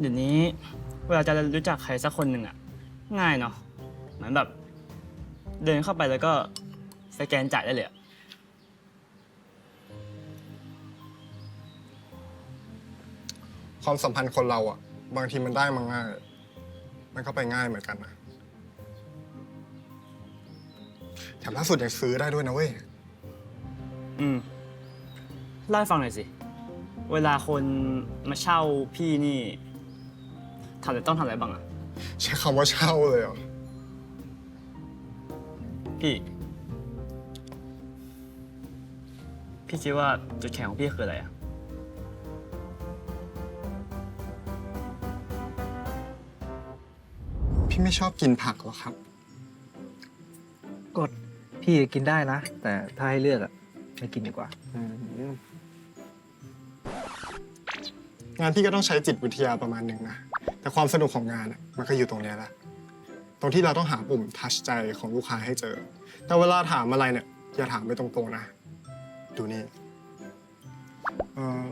เดี๋ยวนี้เวลาจะรู้จักใครสักคนหนึ่งอะง่ายเนาะเหมือนแบบ เดินเข้าไปแล้วก็สแกนจ่ายได้เลยอะความสัมพันธ์คนเราอะบางทีมันได้มาง่าย มันก็ไปง่ายเหมือนกันนะแถมล่าสุดยังซื้อได้ด้วยนะเว้ย อืมเล่าให้ฟังหน่อยสิ เวลาคนมาเช่าพี่นี่ทำอะไรต้องทำอะไรบ้างอะใช้คำว่าเช่าเลยเหรอ พี่ พี่คิดว่าจุดแข็งของพี่คืออะไรอะพี่ไม่ชอบกินผักหรอครับก็พี่กินได้นะ แต่ถ้าให้เลือกอะไม่กินดีกว่า งานพี่ก็ต้องใช้จิตวิทยาประมาณหนึ่งนะ แต่ความสนุกของงานอะมันก็อยู่ตรงเนี้ยแหละ ตรงที่เราต้องหาปุ่มทัชใจของลูกค้าให้เจอ แต่เวลาถามอะไรเนี่ย อย่าถามไปตรงๆนะ ดูนี่เอ่อ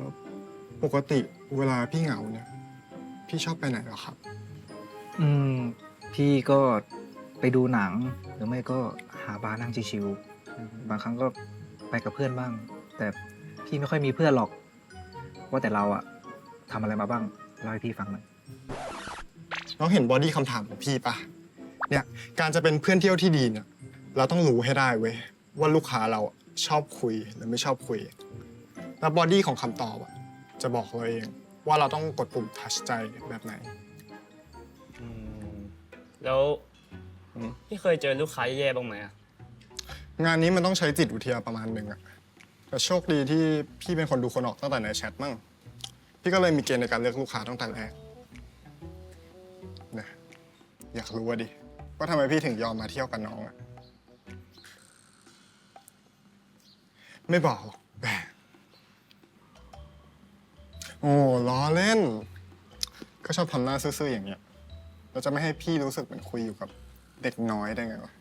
ปกติเวลาพี่เหงาเนี่ย พี่ชอบไปไหนเหรอครับ อืม พี่ก็ไปดูหนัง หรือไม่ก็หาบาร์นั่งชิวๆบางครั้งก็ไปกับเพื่อนบ้าง แต่พี่ไม่ค่อยมีเพื่อนหรอก ว่าแต่เราอะทำอะไรมาบ้างเล่าให้พี่ฟังหน่อย น้องเห็นบอดี้คำถามของพี่ปะเนี่ยการจะเป็นเพื่อนเที่ยวที่ดีเนี่ยเราต้องรู้ให้ได้เว้ยว่าลูกค้าเราอะชอบคุยหรือไม่ชอบคุย แล้วบอดี้ของคำตอบอะจะบอกเราเองว่าเราต้องกดปุ่มทัชใจแบบไหน แล้วอืมพี่เคยเจอลูกค้าแย่ๆบ้างไหมอะงานนี้มันต้องใช้จิตวิทยาประมาณหนึ่งอะแต่โชคดีที่พี่เป็นคนดูคนออกตั้งแต่ในแชทมั่ง พี่ก็เลยมีเกณฑ์ในการเลือกลูกค้าตั้งแต่แรกนะ อยากรู้ว่าดิ ว่าทำไมพี่ถึงยอมมาเที่ยวกับน้องอะไม่บอกหรอกแหมโอ้ล้อเล่น ก็ชอบทำหน้าซื่อๆอย่างเงี้ยเราจะไม่ให้พี่รู้สึกเหมือนคุยอยู่กับเด็กน้อยได้ไงวะ